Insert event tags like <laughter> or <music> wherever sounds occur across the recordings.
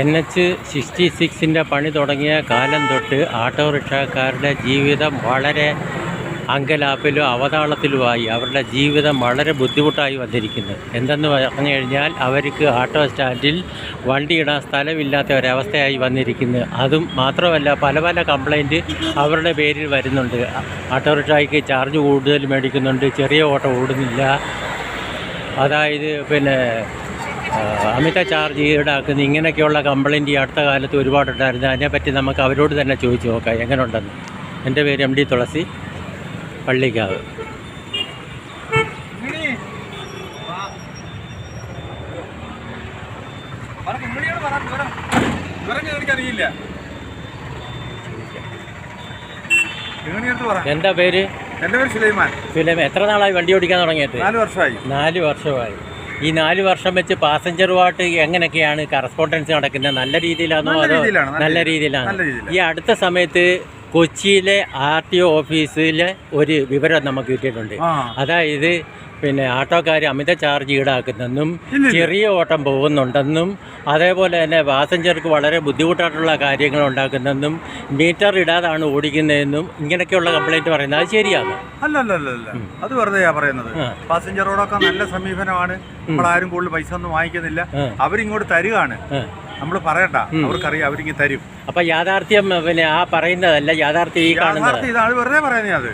N H sixty സിക്സിന്റെ പണി തുടങ്ങിയ കാലം തൊട്ട് ഓട്ടോറിക്ഷക്കാരുടെ ജീവിതം വളരെ അങ്കലാപ്പിലും അവതാളത്തിലുമായി അവരുടെ ജീവിതം വളരെ ബുദ്ധിമുട്ടായി വന്നിരിക്കുന്നത് എന്തെന്ന് പറഞ്ഞു കഴിഞ്ഞാൽ അവർക്ക് ഓട്ടോ സ്റ്റാൻഡിൽ വണ്ടി ഇടാൻ സ്ഥലമില്ലാത്ത ഒരവസ്ഥയായി വന്നിരിക്കുന്നത് അതും മാത്രമല്ല പല പല കംപ്ലൈന്റ് അവരുടെ പേരിൽ വരുന്നുണ്ട്. ഓട്ടോറിക്ഷയ്ക്ക് ചാർജ് കൂടുതൽ മേടിക്കുന്നുണ്ട് ചെറിയ ഓട്ടോ ഓടുന്നില്ല. അതായത് പിന്നെ അമിത ചാർജ് ഈടാക്കുന്ന ഇങ്ങനെയൊക്കെയുള്ള കംപ്ലൈന്റ് ഈ അടുത്ത കാലത്ത് ഒരുപാടുണ്ടായിരുന്നു. അതിനെപ്പറ്റി നമുക്ക് അവരോട് തന്നെ ചോദിച്ചു നോക്കാം. എങ്ങനെ ഉണ്ടെന്ന് എന്റെ പേര് എം ഡി തുളസി പള്ളിക്കാവ്. എന്താ പേര് എന്റെ പേര് സുലൈമാൻ. സുലൈമാൻ. എത്ര നാളായി വണ്ടി ഓടിക്കാൻ തുടങ്ങിയിട്ട് നാല് വർഷമായി. നാല് വർഷമായി. ഈ നാല് വർഷം വെച്ച് പാസഞ്ചറുമായിട്ട് എങ്ങനെയൊക്കെയാണ് കറസ്പോണ്ടൻസ് നടക്കുന്നത് നല്ല രീതിയിലാണോ അതോ നല്ല രീതിയിലാണ് ഈ അടുത്ത സമയത്ത് കൊച്ചിയിലെ ആർ ടി ഒ ഓഫീസിലെ ഒരു വിവരം നമുക്ക് കിട്ടിയിട്ടുണ്ട്. അതായത് പിന്നെ ആട്ടോക്കാർ അമിത ചാർജ് ഈടാക്കുന്നെന്നും ചെറിയ ഓട്ടം പോകുന്നുണ്ടെന്നും അതേപോലെ തന്നെ പാസഞ്ചർക്ക് വളരെ ബുദ്ധിമുട്ടായിട്ടുള്ള കാര്യങ്ങൾ ഉണ്ടാക്കുന്നെന്നും മീറ്റർ ഇടാതാണ് ഓടിക്കുന്നതെന്നും ഇങ്ങനെയൊക്കെയുള്ള കംപ്ലൈന്റ് പറയുന്നത്. അത് ശരിയാണ്? അല്ലല്ലല്ല അല്ല അല്ല അല്ല. അത് വെറുതെ പറയുന്നത്. പാസഞ്ചറോടൊക്കെ നല്ല സമീപനമാണ്. നമ്മളാരും കൂടുതൽ പൈസ ഒന്നും വാങ്ങിക്കുന്നില്ല. അവരിങ്ങോട്ട് തരികയാണ്. നമ്മൾ പറയണ്ട. അവർക്കറിയാം അവരിങ്ങ് തരും. അപ്പൊ യാഥാർത്ഥ്യം പിന്നെ ആ പറയുന്നതല്ല യാഥാർത്ഥ്യം ഈ കാണുന്നത്. യാഥാർത്ഥ്യം ഇതാണ്. വെറുതെ പറയുന്നത് അത്.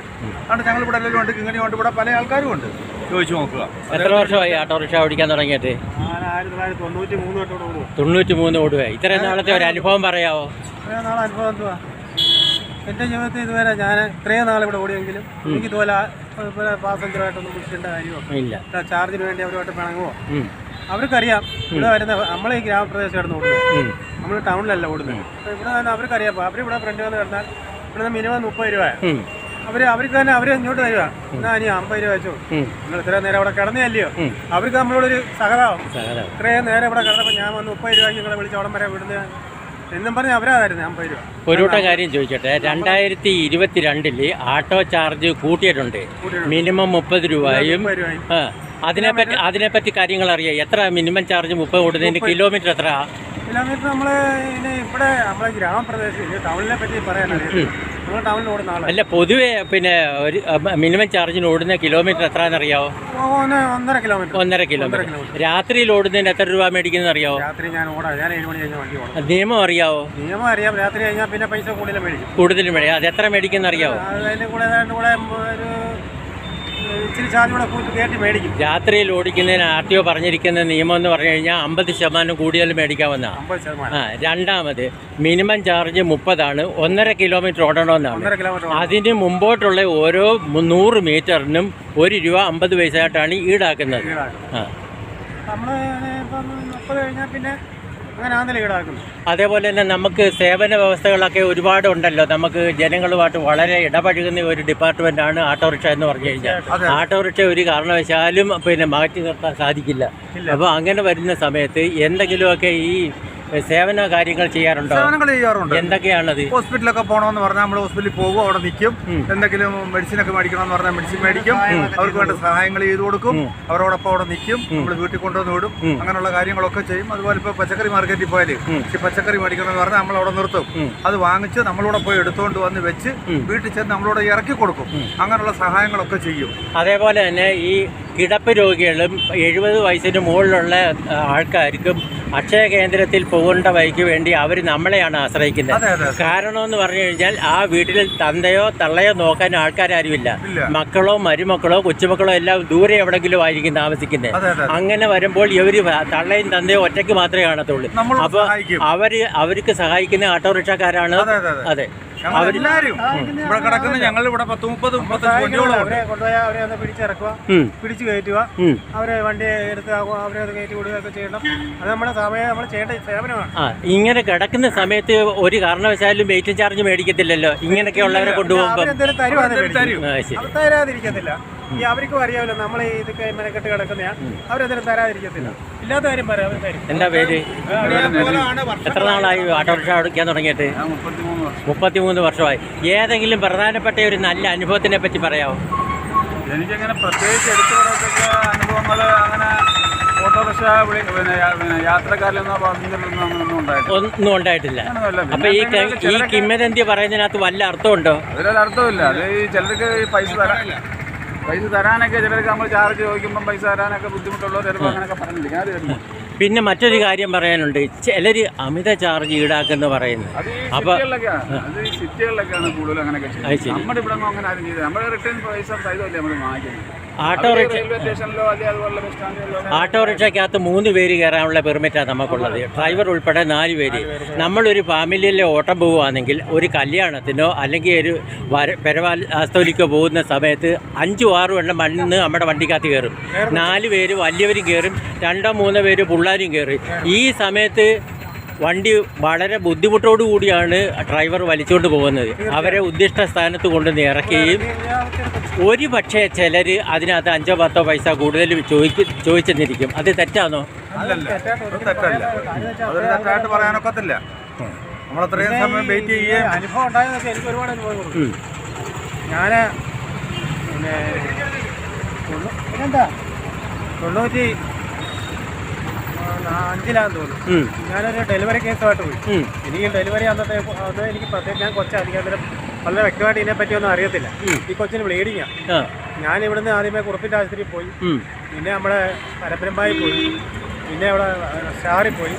കാരണം ഞങ്ങൾ ഇവിടെ എല്ലാം ഉണ്ട് ഇങ്ങനെ ഉണ്ട് ഇവിടെ പല ആൾക്കാരും ഉണ്ട്. ചോദിച്ചു നോക്കുക. എത്ര വർഷമായി ഓട്ടോറിക്ഷ ഓടിക്കാൻ തുടങ്ങിയിട്ട്? തൊണ്ണൂറ്റി മൂന്ന് തൊണ്ണൂറ്റി ഇത്രയും നാളത്തെ ഒരു അനുഭവം പറയാവോ? എന്റെ ജീവിതത്തിൽ ഇതുവരെ ഞാൻ ഇത്രയും നാൾ ഇവിടെ ഓടിയെങ്കിലും എനിക്ക് ഇതുപോലെ പാസഞ്ചറായിട്ടൊന്നും വിളിക്കേണ്ട കാര്യമോ? ഇല്ല. ചാർജിന് വേണ്ടി അവരുമായിട്ട് പിണങ്ങുമോ അവർക്കറിയാം ഇവിടെ വരുന്ന നമ്മളെ ഈ ഗ്രാമപ്രദേശമായിരുന്നു ഓടുന്നത്. നമ്മൾ ടൗണിലല്ല ഓടുന്നത്. ഇവിടെ തന്നെ അവർക്കറിയാം അവരിവിടെ ഫ്രണ്ട് വന്ന് കിടന്നാൽ ഇവിടെ മിനിമം മുപ്പത് രൂപ. അവർ അവർക്ക് തന്നെ അവർ ഇങ്ങോട്ട് തരുക എന്നാ ഇനി അമ്പത് രൂപ വെച്ചു? നിങ്ങൾ ഇത്രയും നേരം അവിടെ കിടന്നല്ലയോ. അവർക്ക് നമ്മളോടൊരു സഹതാവും. ഇത്രയും നേരം ഇവിടെ കിടന്നപ്പോൾ ഞാൻ വന്ന് മുപ്പത് രൂപ നിങ്ങളെ വിളിച്ച് അവിടം വരെ വിടുന്നത് എന്നും പറഞ്ഞ് അവരാതായിരുന്നു അമ്പത് രൂപ. ഒരു കൂട്ടം കാര്യം ചോദിച്ചോട്ടെ രണ്ടായിരത്തി ഇരുപത്തിരണ്ടിൽ ആട്ടോ ചാർജ് കൂട്ടിയിട്ടുണ്ട്. മിനിമം മുപ്പത് രൂപയും. അതിനെപ്പറ്റി അതിനെപ്പറ്റി കാര്യങ്ങൾ അറിയാം. എത്ര മിനിമം ചാർജ് മുപ്പത് കൂടുന്നതിന് കിലോമീറ്റർ എത്ര? കിലോമീറ്റർ നമ്മൾ ഇനി ഇവിടെ നമ്മളെ ഗ്രാമപ്രദേശം ഇത് ടൗണിനെ പറ്റി പറയാനറിയാം നമ്മൾ ടൗണിൽ ഓടുന്ന ആളാണ് അല്ല പൊതുവെ പിന്നെ ഒരു മിനിമം ചാർജിന് ഓടുന്ന കിലോമീറ്റർ എത്രയാണെന്നറിയാവോ ഒന്ന് ഒന്നര കിലോമീറ്റർ ഒന്നര കിലോമീറ്റർ രാത്രിയിൽ ഓടുന്നതിന് എത്ര രൂപ മേടിക്കുന്നത് അറിയാവോ? രാത്രി ഞാൻ ഓടാം. ഞാൻ ഏഴ് മണി കഴിഞ്ഞാൽ വണ്ടി ഓടാം. നിയമം അറിയാവോ? നിയമം അറിയാം. രാത്രി കഴിഞ്ഞാൽ പിന്നെ പൈസ കൂടുതൽ മേടിക്കും. കൂടുതൽ മേടിക്കും. അത് എത്ര മേടിക്കുന്ന അറിയാവോ? അത് അതിന്റെ കൂടെ ഏതാണ്ട് കൂടെ ഒരു ഇച്ചിരി ചാർജ് കൂടെ കൂട്ടി കയറ്റി മേടിക്കും. രാത്രിയിൽ ഓടിക്കുന്നതിന് ആർ ടി ഒ പറഞ്ഞിരിക്കുന്ന നിയമം എന്ന് പറഞ്ഞു കഴിഞ്ഞാൽ അമ്പത് ശതമാനം കൂടുതൽ മേടിക്കാവുന്ന അമ്പത് ശതമാനം. ആ രണ്ടാമത് മിനിമം ചാർജ് മുപ്പതാണ് ഒന്നര കിലോമീറ്റർ ഓടണമെന്നാണ്. ഒന്നര കിലോമീറ്റർ അതിന് മുമ്പോട്ടുള്ള ഓരോ നൂറ് മീറ്ററിനും ഒരു രൂപ അമ്പത് പൈസയായിട്ടാണ് ഈടാക്കുന്നത്. ആ. നമ്മൾ ഇപ്പം മുപ്പത് കഴിഞ്ഞാൽ പിന്നെ ഈടാക്കുന്നത് അതേപോലെ തന്നെ നമുക്ക് സേവന വ്യവസ്ഥകളൊക്കെ ഒരുപാട് ഉണ്ടല്ലോ നമുക്ക് ജനങ്ങളുമായിട്ട് വളരെ ഇടപഴകുന്ന ഒരു ഡിപ്പാർട്ട്മെന്റ് ആണ് ഓട്ടോറിക്ഷ എന്ന് പറഞ്ഞു കഴിഞ്ഞാൽ. ഓട്ടോറിക്ഷ ഒരു കാരണവശാലും പിന്നെ മാറ്റി നിർത്താൻ സാധിക്കില്ല. അപ്പോൾ അങ്ങനെ വരുന്ന സമയത്ത് എന്തെങ്കിലുമൊക്കെ ഈ സേവന കാര്യങ്ങൾ ചെയ്യാറുണ്ടോ? സേവനങ്ങൾ ചെയ്യാറുണ്ട്. എന്തൊക്കെയാണത്? ഹോസ്പിറ്റലൊക്കെ പോകണമെന്ന് പറഞ്ഞാൽ നമ്മൾ ഹോസ്പിറ്റലിൽ പോകും അവിടെ നിൽക്കും എന്തെങ്കിലും മെഡിസിൻ ഒക്കെ മേടിക്കണമെന്ന് പറഞ്ഞാൽ മെഡിസിൻ മേടിക്കും. അവർക്ക് വേണ്ട സഹായങ്ങൾ ചെയ്തു കൊടുക്കും അവരോടൊപ്പം അവിടെ നിൽക്കും നമ്മൾ വീട്ടിൽ കൊണ്ടുവന്ന് വിടും. അങ്ങനെയുള്ള കാര്യങ്ങളൊക്കെ ചെയ്യും. അതുപോലെ ഇപ്പോൾ പച്ചക്കറി മാർക്കറ്റിൽ പോയാൽ ഈ പച്ചക്കറി മേടിക്കണമെന്ന് പറഞ്ഞാൽ നമ്മൾ അവിടെ നിർത്തും. അത് വാങ്ങിച്ച് നമ്മളോടെ പോയി എടുത്തുകൊണ്ട് വന്ന് വെച്ച് വീട്ടിൽ ചെന്ന് നമ്മളോട് ഇറക്കി കൊടുക്കും. അങ്ങനെയുള്ള സഹായങ്ങളൊക്കെ ചെയ്യും. അതേപോലെ തന്നെ ഈ കിടപ്പ് രോഗികളും എഴുപത് വയസ്സിന് മുകളിലുള്ള ആൾക്കാർക്കും അക്ഷയ കേന്ദ്രത്തിൽ പോകേണ്ട വഴിക്ക് വേണ്ടി അവർ നമ്മളെയാണ് ആശ്രയിക്കുന്നത്. കാരണം എന്ന് പറഞ്ഞു കഴിഞ്ഞാൽ ആ വീട്ടിൽ തന്തയോ തള്ളയോ നോക്കാൻ ആൾക്കാരും ഇല്ല. മക്കളോ മരുമക്കളോ കൊച്ചുമക്കളോ എല്ലാം ദൂരെ എവിടെങ്കിലും ആയിരിക്കും താമസിക്കുന്നത്. അങ്ങനെ വരുമ്പോൾ ഇവർ തള്ളയും തന്തയോ ഒറ്റയ്ക്ക് മാത്രമേ കാണത്തുള്ളൂ. അപ്പോൾ അപ്പൊ അവർ അവർക്ക് സഹായിക്കുന്ന ഓട്ടോറിക്ഷക്കാരാണ് അതെ. അതെ ഇവിടെ കിടക്കുന്ന ഞങ്ങൾ ഇവിടെ പത്ത് മുപ്പത് മുപ്പത്തഞ്ച് വണ്ടിയോളം ഉണ്ട്. അവരെ ഒന്ന് പിടിച്ചിറക്കുക. പിടിച്ചു കയറ്റുക. അവരെ വണ്ടി എടുത്ത് അവരെ അത് കയറ്റി വിടുകയൊക്കെ ചെയ്യണം. അത് നമ്മുടെ സമയം നമ്മൾ ചെയ്യേണ്ട സേവനമാണ്. ഇങ്ങനെ കിടക്കുന്ന സമയത്ത് ഒരു കാരണവശാലും വെയിറ്റ് ചാർജ് മേടിക്കത്തില്ലല്ലോ. കൊണ്ടുപോകുമ്പോൾ ആ, ശരി. അവർ തരാതിരിക്കത്തില്ല ഈ അവർക്കും അറിയാമല്ലോ നമ്മൾ ഇതൊക്കെ മെനക്കെട്ട് കിടക്കുന്നയാ. അവരെന്തെങ്കിലും തരാതിരിക്കത്തില്ല. ഇല്ലാത്ത കാര്യം പറയാം അവർ തരും. എന്താ പേര്? എത്ര നാളായി ഓട്ടോറിക്ഷ ഓടിക്കാൻ തുടങ്ങിയിട്ട്? മുപ്പത്തിമൂന്ന് വർഷമായി. ഏതെങ്കിലും പ്രധാനപ്പെട്ട ഒരു നല്ല അനുഭവത്തിനെ പറ്റി പറയാമോ എനിക്കങ്ങനെ പ്രത്യേകിച്ച് എടുത്തു പറയത്തക്ക അനുഭവങ്ങൾ അങ്ങനെ ഓട്ടോറിക്ഷ വിളി- പിന്നെ യാത്രക്കാരിലൊന്നോ പാസഞ്ചറിലൊന്നും അങ്ങനൊന്നും ഉണ്ടായിട്ടില്ല. ഒന്നും ഉണ്ടായിട്ടില്ല. അപ്പൊ ഈ ഈ കിമ്മതന്തി പറയുന്നതിനകത്ത് വല്ല അർത്ഥമുണ്ടോ? അതിലൊരു അർത്ഥമില്ല അത് ഈ ചിലർക്ക് ഈ പൈസ തരാൻ പൈസ തരാനൊക്കെ ചിലർക്ക് നമ്മൾ ചാർജ് ചോദിക്കുമ്പോൾ പൈസ തരാനൊക്കെ ബുദ്ധിമുട്ടുള്ളവർ ചിലപ്പോൾ അങ്ങനെയൊക്കെ പറഞ്ഞില്ല ഞാൻ തരുന്നു പിന്നെ മറ്റൊരു കാര്യം പറയാനുണ്ട്. ചിലർ അമിത ചാർജ് ഈടാക്കുന്നു പറയുന്നു. അപ്പൊ- സിറ്റികളിലൊക്കെയാണ് കൂടുതലും കൂടുതൽ അങ്ങനെയൊക്കെ. നമ്മുടെ ഇവിടെ അങ്ങനെ ആരും ചെയ്തത് നമ്മുടെ റിട്ടേൺ പൈസ സഹിതമല്ലേ നമ്മൾ വാങ്ങിക്കുന്നത്? ഓട്ടോറിക്ഷ ഓട്ടോറിക്ഷയ്ക്കകത്ത് മൂന്ന് പേര് കയറാനുള്ള പെർമിറ്റാണ് നമുക്കുള്ളത്. ഡ്രൈവർ ഉൾപ്പെടെ നാല് പേര്. നമ്മളൊരു ഫാമിലിയിലെ ഓട്ടം പോവുകയാണെങ്കിൽ ഒരു കല്യാണത്തിനോ അല്ലെങ്കിൽ ഒരു വര പെരവാസ്തോലിക്കോ പോകുന്ന സമയത്ത് അഞ്ചും ആറും എണ്ണം മണ്ണിന്ന് നമ്മുടെ വണ്ടിക്കകത്ത് കയറും. നാല് പേര് വലിയവരും കയറും. രണ്ടോ മൂന്നോ പേര് പിള്ളേരും കയറും. ഈ സമയത്ത് വണ്ടി വളരെ ബുദ്ധിമുട്ടോടു കൂടിയാണ് ഡ്രൈവർ വലിച്ചുകൊണ്ട് പോകുന്നത്. അവരെ ഉദ്ദിഷ്ട സ്ഥാനത്ത് കൊണ്ടുവന്ന് ഇറക്കുകയും ഒരു പക്ഷേ ചിലർ അതിനകത്ത് അഞ്ചോ പത്തോ പൈസ കൂടുതൽ ചോദിക്കും ചോദിച്ചെന്നിരിക്കും. അത് തെറ്റാണോ അല്ലല്ല അത് തെറ്റല്ല. അതൊരു തെറ്റായിട്ട് പറയാനൊക്കത്തില്ല നമ്മളത്രയും സമയം വെയിറ്റ് ചെയ്യുകയും അനുഭവം എനിക്ക് ഒരുപാട് ഞാൻ പിന്നെ തൊണ്ണൂറ്റി അഞ്ചിലാന്ന് തോന്നുന്നു. ഞാനൊരു ഡെലിവറി കേസുമായിട്ട് പോയി. എനിക്ക് ഡെലിവറി അന്നത്തെ അത് എനിക്ക് പ്രത്യേകം ഞാൻ അന്നേരം വളരെ വ്യക്തമായിട്ട് ഇതിനെപ്പറ്റി ഒന്നും അറിയത്തില്ല ഈ കൊച്ചിന് ബ്ലീഡിങ് ഞാൻ ഇവിടുന്ന് ആദ്യമേ കുറുപ്പിന്റെ ആശുപത്രിയിൽ പോയി. പിന്നെ നമ്മുടെ പരപ്പരമ്പായി പോയി. പിന്നെ അവിടെ ഷാറിൽ പോയി.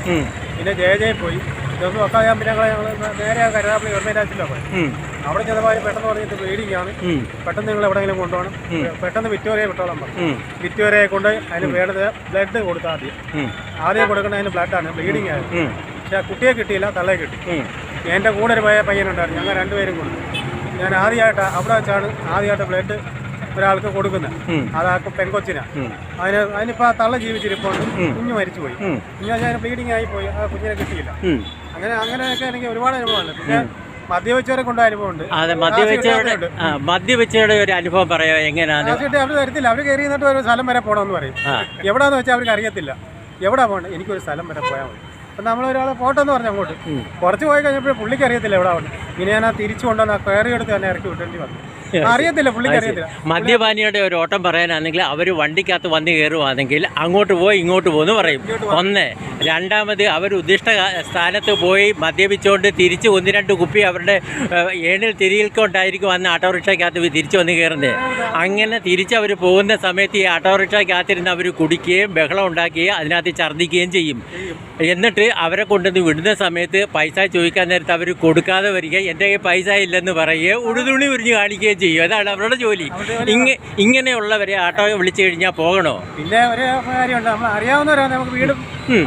പിന്നെ ജയ ജയ പോയി. ഇതൊന്നും ഒക്കെ ഞാൻ പിന്നെ ഞങ്ങൾ നേരെ കരുതാപ്പള്ളി ഗവൺമെന്റ് ആശുപത്രിയിലാണ് പോയി. അവിടെ ചെന്നപ്പോൾ പെട്ടെന്ന് പറഞ്ഞിട്ട് ഉം. പെട്ടെന്ന് നിങ്ങൾ എവിടെയെങ്കിലും കൊണ്ടുപോകണം. പെട്ടെന്ന് വിറ്റോരയെ വിട്ടോളാം പറഞ്ഞു. വിറ്റോരയെ കൊണ്ട് അതിന് വേണ്ടത് ബ്ലഡ് കൊടുത്താൽ ആദ്യം ഉം. ആദ്യം കൊടുക്കുന്ന അതിന് ബ്ലഡാണ് ബ്ലീഡിങ് ആയത്. പക്ഷെ ആ കുട്ടിയെ കിട്ടിയില്ല തള്ളയെ കിട്ടി. എന്റെ കൂടെ ഒരു പയ്യ- പയ്യനുണ്ടായിരുന്നു. ഞങ്ങൾ രണ്ടുപേരും കൊടുത്തു ഞാൻ ആദ്യമായിട്ട് അവിടെ വെച്ചാണ് ആദ്യമായിട്ട് ബ്ലഡ് ഒരാൾക്ക് കൊടുക്കുന്നത്. അത് പെൺകൊച്ചിനാ. അതിന് അതിനിപ്പോൾ ആ തള്ള ജീവിച്ചിരിപ്പുണ്ട്. കുഞ്ഞ് മരിച്ചുപോയി. കുഞ്ഞു ബ്ലീഡിങ് ആയി പോയി. ആ കുഞ്ഞിനെ കിട്ടിയില്ല. അങ്ങനെ അങ്ങനെയൊക്കെ എനിക്ക് ഒരുപാട് അനുഭവമുണ്ട്. പിന്നെ മദ്യവെച്ചവരെ കൊണ്ട് അനുഭവമുണ്ട്. അതെ മദ്യവെച്ചയുടെ ഒരു അനുഭവം പറയാ എങ്ങനെയാണ്? അവർ തരത്തില്ല അവർ കയറി നിന്നിട്ട് ഒരു സ്ഥലം വരെ പോകണമെന്ന് പറയും. എവിടാന്ന് വെച്ചാൽ അവർക്ക് അറിയത്തില്ല. എവിടെ പോകണം എനിക്കൊരു സ്ഥലം വരെ പോയാൽ മതി. അപ്പം നമ്മളൊരാളെ പോട്ടെന്ന് പറഞ്ഞു അങ്ങോട്ട്. കുറച്ച് പോയി കഴിഞ്ഞപ്പോൾ പുള്ളിക്ക് അറിയത്തില്ല എവിടെ പോകണം ഇനി ഞാൻ ആ തിരിച്ചു കൊണ്ടുവന്ന് ആ കയറി എടുത്ത് തന്നെ ഇറക്കി വിട്ടേണ്ടി വന്നു. <laughs> അറിയത്തില്ല പുള്ളിക്ക് അറിയത്തില്ല. മദ്യപാനിയുടെ ഒരു ഓട്ടം പറയാനാണെങ്കിൽ അവർ വണ്ടിക്കകത്ത് വന്ന് കയറുവാണെങ്കിൽ അങ്ങോട്ട് പോയി ഇങ്ങോട്ട് പോകുന്നു പറയും. ഒന്ന്. രണ്ടാമത് അവർ ഉദ്ദിഷ്ട സ്ഥാനത്ത് പോയി മദ്യപിച്ചുകൊണ്ട് തിരിച്ച് ഒന്ന് രണ്ട് കുപ്പി അവരുടെ ഏണിൽ തിരികൊണ്ടായിരിക്കും അന്ന് ഓട്ടോറിക്ഷയ്ക്കകത്ത് തിരിച്ചു വന്ന് കയറുന്നത് അങ്ങനെ തിരിച്ച് അവർ പോകുന്ന സമയത്ത് ഈ ഓട്ടോറിക്ഷയ്ക്കകത്തിരുന്ന് അവർ കുടിക്കുകയും ബഹളം ഉണ്ടാക്കുകയും അതിനകത്ത് ഛർദ്ദിക്കുകയും ചെയ്യും. എന്നിട്ട് അവരെ കൊണ്ടുവന്ന് വിടുന്ന സമയത്ത് പൈസ ചോദിക്കാൻ നേരത്ത് അവർ കൊടുക്കാതെ വരിക എന്റെ കയ്യിൽ പൈസ ഇല്ലെന്ന് പറയുകയും ഉടുതുണി ഉരിഞ്ഞ് കാണിക്കുകയും ചെയ്യും. അതാണ് അവരുടെ ജോലി. ഇങ്ങ ഇങ്ങനെയുള്ളവരെ ആട്ടോ വിളിച്ചു കഴിഞ്ഞാൽ പോകണോ? പിന്നെ ഒരു കാര്യമുണ്ട്. നമ്മൾ അറിയാവുന്നവരാണ്. നമുക്ക് വീടും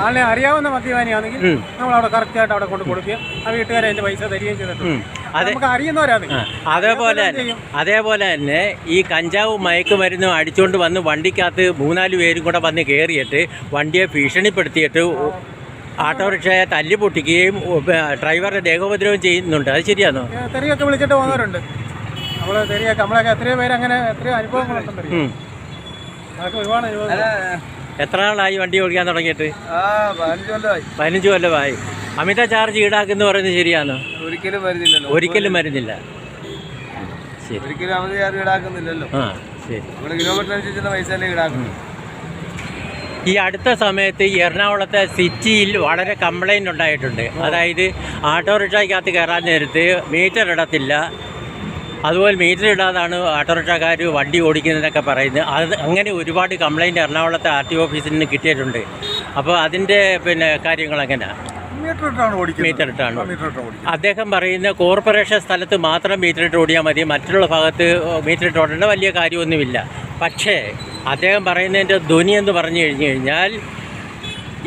ആളെ അറിയാവുന്ന മദ്യപാനിയാണെങ്കിൽ നമ്മൾ അവിടെ കറക്റ്റായിട്ട് അവിടെ കൊണ്ട് കൊടുക്കുകയും ആ വീട്ടുകാരെ അതിന്റെ പൈസ തരികയും ചെയ്തിട്ടുണ്ട്. നമുക്ക് അറിയുന്നവരാണ്. അതേപോലെ അതേപോലെ തന്നെ ഈ കഞ്ചാവ് മയക്കുമരുന്നും അടിച്ചുകൊണ്ട് വന്ന് വണ്ടിക്കകത്ത് മൂന്നാൽ പേരും കൂടെ വന്ന് കയറിയിട്ട് വണ്ടിയെ ഭീഷണിപ്പെടുത്തിയിട്ട് ഓട്ടോറിക്ഷയെ തല്ലി പൊട്ടിക്കുകയും ഡ്രൈവറുടെ ദേഹോപദ്രവം ചെയ്യുന്നുണ്ട്. അത് ശരിയാണോ തെറിയൊക്കെ വിളിച്ചിട്ട് പോകുന്നവരുണ്ട്. നമ്മൾ തെറിയൊക്കെ നമ്മളൊക്കെ എത്രയോ പേര് അങ്ങനെ എത്രയോ അനുഭവങ്ങളുണ്ടല്ലോ. അതൊക്കെ ഒരുപാട് അനുഭവങ്ങൾ. എത്ര നാളായി വണ്ടി ഓടിക്കാൻ തുടങ്ങിയിട്ട്? ആ പതിനഞ്ച് കൊല്ലമായി. അമിത ചാർജ് ഈടാക്കുന്ന പറയുന്നത് ശരിയാണോ? ഒരിക്കലും വരുന്നില്ലല്ലോ. ഒരിക്കലും വരുന്നില്ല. ശരി. ഒരിക്കലും അമിത ചാർജ് ഈടാക്കുന്നില്ലല്ലോ. ആ ശരി. കിലോമീറ്റർ അനുസരിച്ചുള്ള പൈസ അല്ലേ ഈടാക്കുന്നത് ഈ അടുത്ത സമയത്ത് എറണാകുളത്തെ സിറ്റിയിൽ വളരെ കംപ്ലൈന്റ് ഉണ്ടായിട്ടുണ്ട്. അതായത് ഓട്ടോറിക്ഷയ്ക്കകത്ത് കയറാൻ നേരത്ത് മീറ്റർ ഇടത്തില്ല. അതുപോലെ മീറ്റർ ഇടാതാണ് ഓട്ടോറിക്ഷക്കാർ വണ്ടി ഓടിക്കുന്നതെന്നൊക്കെ പറയുന്നത്. അത് അങ്ങനെ ഒരുപാട് കംപ്ലൈന്റ് എറണാകുളത്തെ ആർ ടി ഓഫീസിൽ നിന്ന് കിട്ടിയിട്ടുണ്ട്. അപ്പോൾ അതിന്റെ പിന്നെ കാര്യങ്ങൾ എങ്ങനെയാണ് മീറ്റർ ഇട്ടാണ് ഓടിക്കുന്നത്. മീറ്റർ ഇട്ടാണ്. മീറ്റർ ഇട്ടാണ് അദ്ദേഹം പറയുന്ന കോർപ്പറേഷൻ സ്ഥലത്ത് മാത്രം മീറ്റർ ഇട്ട് ഓടിയാൽ മതി. മറ്റുള്ള ഭാഗത്ത് മീറ്റർ ഇട്ട് ഓടേണ്ട വലിയ കാര്യമൊന്നുമില്ല. പക്ഷേ അദ്ദേഹം പറയുന്നതിന്റെ ധ്വനി എന്ന് പറഞ്ഞു കഴിഞ്ഞു കഴിഞ്ഞാൽ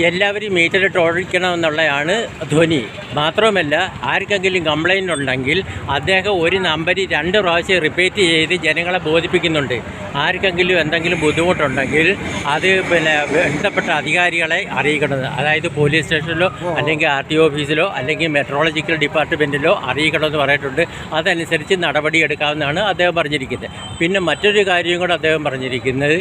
എല്ലാവരും മീറ്ററിട്ട് ഓടിക്കണമെന്നുള്ളതാണ് ധ്വനി മാത്രമല്ല ആർക്കെങ്കിലും കംപ്ലൈന്റ് ഉണ്ടെങ്കിൽ അദ്ദേഹം ഒരു നമ്പർ രണ്ട് പ്രാവശ്യം റിപ്പീറ്റ് ചെയ്ത് ജനങ്ങളെ ബോധിപ്പിക്കുന്നുണ്ട്. ആർക്കെങ്കിലും എന്തെങ്കിലും ബുദ്ധിമുട്ടുണ്ടെങ്കിൽ അത് പിന്നെ ബന്ധപ്പെട്ട അധികാരികളെ അറിയിക്കണം. അതായത് പോലീസ് സ്റ്റേഷനിലോ അല്ലെങ്കിൽ ആർ ടി ഓഫീസിലോ അല്ലെങ്കിൽ മെട്രോളജിക്കൽ ഡിപ്പാർട്ട്മെന്റിലോ അറിയിക്കണമെന്ന് പറഞ്ഞിട്ടുണ്ട്. അതനുസരിച്ച് നടപടി എടുക്കാവുന്നതാണ് അദ്ദേഹം പറഞ്ഞിരിക്കുന്നത്. പിന്നെ മറ്റൊരു കാര്യം കൂടെ അദ്ദേഹം പറഞ്ഞിരിക്കുന്നത്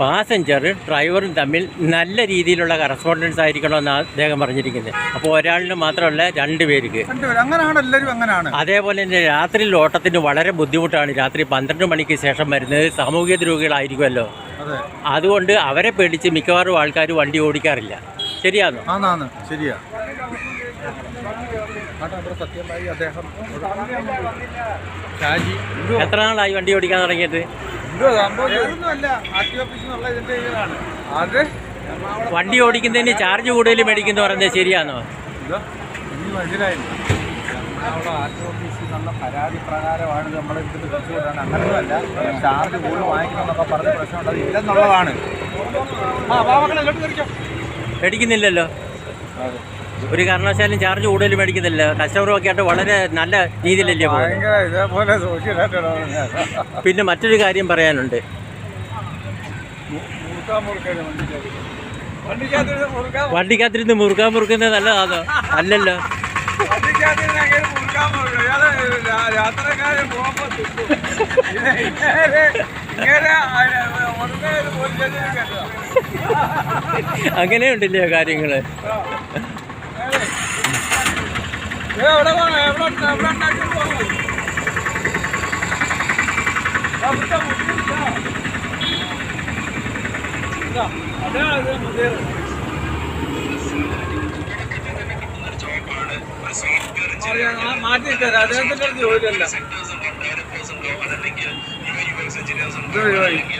പാസഞ്ചർ ഡ്രൈവറും തമ്മിൽ നല്ല രീതിയിലുള്ള കറസ്പോണ്ടൻസ് ആയിരിക്കണമെന്ന് അദ്ദേഹം പറഞ്ഞിരിക്കുന്നത്. അപ്പോൾ ഒരാളിന് മാത്രമല്ല രണ്ട് പേർക്ക്. അങ്ങനെയാണ് എല്ലാവരും അങ്ങനെയാണ്. അതേപോലെ തന്നെ രാത്രി ഓട്ടത്തിന് വളരെ ബുദ്ധിമുട്ടാണ്. രാത്രി പന്ത്രണ്ട് മണിക്ക് ശേഷം വരുന്നത് സാമൂഹിക ദ്രോഹികളായിരിക്കുമല്ലോ. അതെ. അതുകൊണ്ട് അവരെ പേടിച്ച് മിക്കവാറും ആൾക്കാർ വണ്ടി ഓടിക്കാറില്ല. ശരിയാണോ ശരിയാ. എത്ര നാളായി വണ്ടി ഓടിക്കാൻ തുടങ്ങിയിട്ട്? വണ്ടി ഓടിക്കുന്നതിന് ചാർജ് കൂടുതൽ മേടിക്കുന്നു പറഞ്ഞത് ശരിയാണോ മനസ്സിലായില്ല. എറണാകുളം ആർ ടി ഓഫീസിൽ നിന്നുള്ള പരാതി പ്രകാരമാണ് ചാർജ് കൂടുതൽ വാങ്ങിക്കണമെന്നൊക്കെ പറഞ്ഞ പ്രശ്നമുണ്ട് അത്. ഇല്ലെന്നുള്ളതാണ് ഒരു കാരണവശാലും ചാർജ് കൂടുതൽ മേടിക്കുന്നില്ല. കസ്റ്റമറും ഒക്കെ ആയിട്ട് വളരെ നല്ല രീതിയിലല്ലേ പോകുന്നത്. പിന്നെ മറ്റൊരു കാര്യം പറയാനുണ്ട്. വണ്ടിക്കാത്തിരുന്ന് മുറുക്കാൻ വണ്ടിക്കകത്തിരുന്ന് മുറുക്കുന്നത് നല്ലതാണോ? അല്ലല്ലോ. യാത്രക്കാരെ പോകുമ്പോ. ഇത് ഇങ്ങനെ ഇങ്ങനെ ഉടനെ ഒരു പോലീസ് സ്റ്റേഷനിൽ കയറ്റുക. അങ്ങനെയുണ്ടല്ലേ കാര്യങ്ങൾ ഏ, എവിടെ? എവിടെ? എവിടെ ഉണ്ടാക്കി അതാ മാറ്റി തരാം അദ്ദേഹത്തിന്റെ ജോലിയല്ല.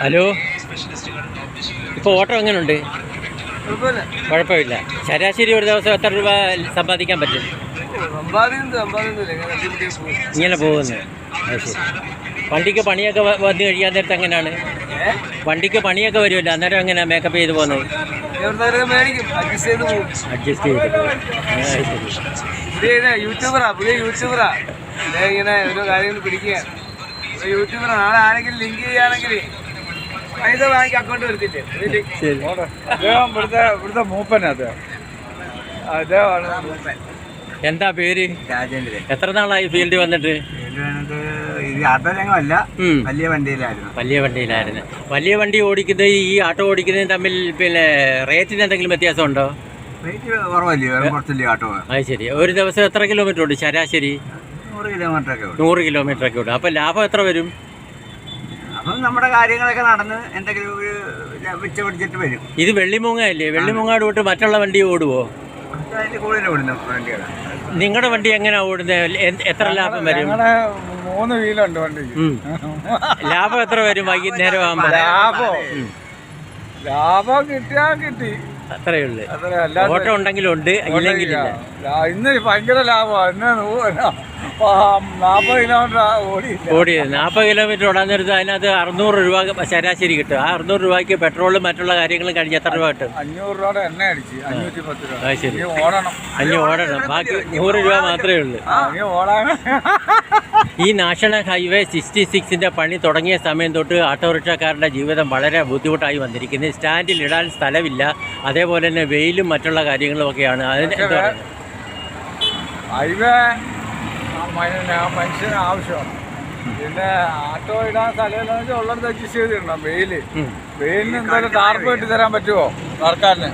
ഹലോ ഇപ്പൊ ഓട്ടോ എങ്ങനെയുണ്ട് കുഴപ്പമില്ല. ശരാശരി ഒരു ദിവസം എത്ര രൂപ സമ്പാദിക്കാൻ പറ്റും ഇങ്ങനെ പോകുന്നു. വണ്ടിക്ക് പണിയൊക്കെ വന്നു കഴിയാൻ നേരത്തെ എങ്ങനെയാണ്? വണ്ടിക്ക് പണിയൊക്കെ വരുമല്ലോ. അന്നേരം എങ്ങനെയാണ് മേക്കപ്പ് ചെയ്ത് പോകുന്നത് അഡ്ജസ്റ്റ് ചെയ്ത് യൂട്യൂബറാ പുതിയ യൂട്യൂബറാ ഇങ്ങനെ ഓരോ കാര്യങ്ങൾ പിടിക്കുക. ഒരു യൂട്യൂബറാ നാളെ ആരെങ്കിലും ലിങ്ക് ചെയ്യുകയാണെങ്കിൽ പൈസ വാങ്ങിക്ക് അക്കൗണ്ട് വരുത്തില്ലേ? ഇവിടുത്തെ ഇവിടുത്തെ മൂപ്പനാ അദ്ദേഹം. അദ്ദേഹമാണ് മൂപ്പൻ. എന്താ പേര്? രാജേന്ദ്രൻ. എത്ര നാളായി ഫീൽഡിൽ വന്നിട്ട്? വലിയ വണ്ടിയിലായിരുന്നു. വലിയ വണ്ടിയിലായിരുന്നു. വലിയ വണ്ടി ഓടിക്കുന്നത് ഈ ആട്ടോ ഓടിക്കുന്നതും തമ്മിൽ പിന്നെ റേറ്റിന് എന്തെങ്കിലും വ്യത്യാസമുണ്ടോ? റേറ്റ് കുറവല്ലേ വേറെ കുറച്ചല്ലേ ആട്ടോ. അത് ശരി. ഒരു ദിവസം എത്ര കിലോമീറ്റർ ഉണ്ട് ശരാശരി? നൂറ് കിലോമീറ്റർ ഒക്കെ നൂറ് കിലോമീറ്റർ ഒക്കെ ഉണ്ട് അപ്പോൾ ലാഭം എത്ര വരും? അപ്പം നമ്മുടെ കാര്യങ്ങളൊക്കെ നടന്ന് എന്തെങ്കിലും ഒരു വെച്ച പിടിച്ചിട്ട് വരും. ഇത് വെള്ളിമുങ്ങ അല്ലേ വെള്ളിമുങ്ങാട് വിട്ട് മറ്റുള്ള വണ്ടി ഓടുവോ? നിങ്ങളുടെ വണ്ടി എങ്ങനെയാ ഓടുന്നത് എത്ര ലാഭം വരും? മൂന്ന് വീലുണ്ട് വണ്ടി. ലാഭം എത്ര വരും വൈകുന്നേരം ആകുമ്പോൾ ലാഭം? ലാഭം കിട്ടിയാ കിട്ടി. അത്രയേ ഉള്ളു. അത്ര ഉണ്ടെങ്കിലും ഉണ്ട് ഇല്ലെങ്കിലില്ല. ഇന്ന് ഭയങ്കര ലാഭമാണ് ഇന്ന് നൂ- ആ, നാപ്പത് കിലോമീറ്റർ ഓടി ഓടി നാൽപ്പത് കിലോമീറ്റർ ഓടാൻ നേരത്ത് അതിനകത്ത് അറുന്നൂറ് രൂപ ശരാശരി കിട്ടും. ആ അറുന്നൂറ് രൂപയ്ക്ക് പെട്രോളും മറ്റുള്ള കാര്യങ്ങളും കഴിഞ്ഞ് എത്ര രൂപ കിട്ടും? അഞ്ഞൂറ് രൂപയുടെ എണ്ണ അടിച്ച് അഞ്ഞൂറ്റി പത്ത് രൂപ. അത് ശരി. ഓടണം. അഞ്ഞു ഓടണം. ബാക്കി നൂറ് രൂപ മാത്രമേ ഉള്ളൂ. ഓടാണ് ഓടാൻ. ഈ നാഷണൽ ഹൈവേ സിക്സ്റ്റി സിക്സിന്റെ പണി തുടങ്ങിയ സമയം തൊട്ട് ഓട്ടോറിക്ഷക്കാരുടെ ജീവിതം വളരെ ബുദ്ധിമുട്ടായി വന്നിരിക്കുന്നത് സ്റ്റാൻഡിൽ ഇടാൻ സ്ഥലമില്ല. അതേപോലെ തന്നെ വെയിലും മറ്റുള്ള കാര്യങ്ങളും ഒക്കെയാണ്. അതിന്? ഹൈവേ മനുഷ്യന് ആവശ്യമാണ്. പിന്നെ ആട്ടോ ഇടാൻ സ്ഥലമില്ലെന്ന് വെച്ചാൽ ഉള്ളത് അഡ്ജസ്റ്റ് ചെയ്തിടണം വെയിൽ. വെയിലിന് എന്തായാലും ടാർപ്പ് കെട്ടി തരാൻ പറ്റുമോ സർക്കാരിന്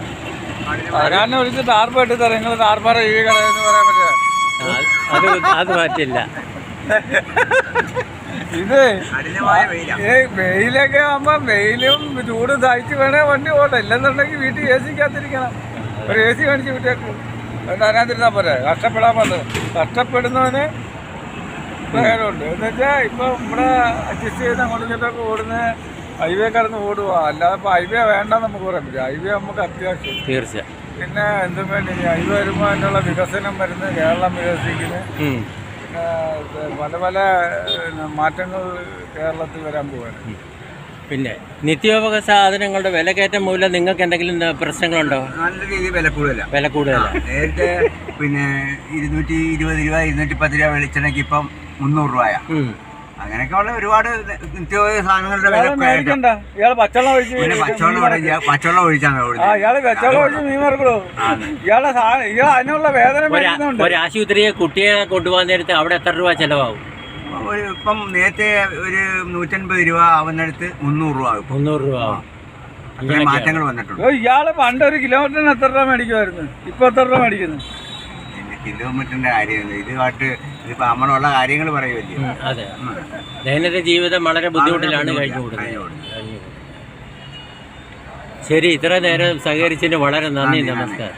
സർക്കാരിനെ വിളിച്ച് ടാർപ്പ് കെട്ടി തരാം നിങ്ങൾ ടാർപ്പാറ ഈ കടയെന്ന് പറയാൻ പറ്റുമോ അത് അത് പറ്റില്ല ഇത് വെയിലൊക്കെ ആകുമ്പോ വെയിലും ചൂട് സഹിച്ച് വേണേ വണ്ടി ഓട്ടെ. ഇല്ലെന്നുണ്ടെങ്കിൽ വീട്ടിൽ എ സിക്കാത്തിരിക്കണം ഒരു എ സി കാണിച്ച് വീട്ടിലേക്ക് അതിനകത്തിരുന്നാൽ പോരെ. കഷ്ടപ്പെടാൻ വന്നത് കഷ്ടപ്പെടുന്നവന് പ്രയോജനമുണ്ട്. എന്ന് വെച്ചാൽ ഇപ്പം ഇവിടെ അഡ്ജസ്റ്റ് ചെയ്ത് അങ്ങോട്ടും ഇങ്ങോട്ടൊക്കെ ഓടുന്ന ഹൈവേ കടന്ന് ഓടുക അല്ലാതെ ഇപ്പോൾ ഹൈവേ വേണ്ട നമുക്ക് പറയാൻ പറ്റും ഹൈവേ നമുക്ക് അത്യാവശ്യം. തീർച്ചയായും. പിന്നെ എന്തും വേണ്ടി ഹൈവേ വരുമ്പോൾ അതിനുള്ള വികസനം വരുന്നത് കേരളം വികസിക്കുന്ന പിന്നെ പല പല മാറ്റങ്ങൾ കേരളത്തിൽ വരാൻ പോവാണ്. പിന്നെ നിത്യോപക സാധനങ്ങളുടെ വില വിലക്കയറ്റം മൂലം നിങ്ങൾക്ക് എന്തെങ്കിലും പ്രശ്നങ്ങളുണ്ടോ? നല്ല രീതിയിൽ വില കൂടുതല. വില കൂടുതല. നേരത്തെ പിന്നെ ഇരുന്നൂറ്റി ഇരുപത് രൂപ ഇരുന്നൂറ്റി പത്ത് രൂപ വെളിച്ചെണ്ണയ്ക്ക് ഇപ്പം മുന്നൂറ് രൂപയാ. അങ്ങനെയൊക്കെ അങ്ങനെയൊക്കെയുള്ള ഒരുപാട് നിത്യോപയോഗ സാധനങ്ങളുടെ വില കയറ്റം. പച്ചവെള്ളം ഒഴിച്ച് പച്ചവെള്ളം ഒഴിച്ചാണ് ആ ഓടുന്നത് ഇയാൾ പച്ചവെള്ളം ഒഴിച്ച് മീൻ മറക്കണോ ഇയാളെ സാധനം ഇയാൾ അതിനുള്ള വേദന ഒരു ഒരു ആശുപത്രിയെ കുട്ടിയെ കൊണ്ടുപോകാൻ നേരത്തെ അവിടെ എത്ര രൂപ ചെലവാകും? ഒരു ഇപ്പം നേരത്തെ ഒരു നൂറ്റൻപത് രൂപ ആവുന്നിടത്ത് മുന്നൂറ് രൂപ ആകും. മുന്നൂറ് രൂപ ആവും. അത്രയും മാറ്റങ്ങൾ വന്നിട്ടുണ്ട്. ഓ ഇയാൾ പണ്ട് ഒരു കിലോമീറ്ററിന് എത്ര രൂപ മേടിക്കുമായിരുന്നു ഇപ്പൊ എത്ര രൂപ മേടിക്കുന്നു? പിന്നെ കിലോമീറ്ററിന്റെ കാര്യമില്ല ഇതുമായിട്ട് ഇതിപ്പോ നമ്മളുള്ള കാര്യങ്ങൾ പറയുമല്ലേ അതെ. ദൈനംദിന ജീവിതം വളരെ ബുദ്ധിമുട്ടിലാണ് കഴിഞ്ഞു കൂടുന്നത് കഴിഞ്ഞു കൂടുന്നത്. കഴിഞ്ഞു കൂടുന്നത്. ശരി ഇത്ര നേരം സഹകരിച്ചതിന് വളരെ നന്ദി. നമസ്കാരം.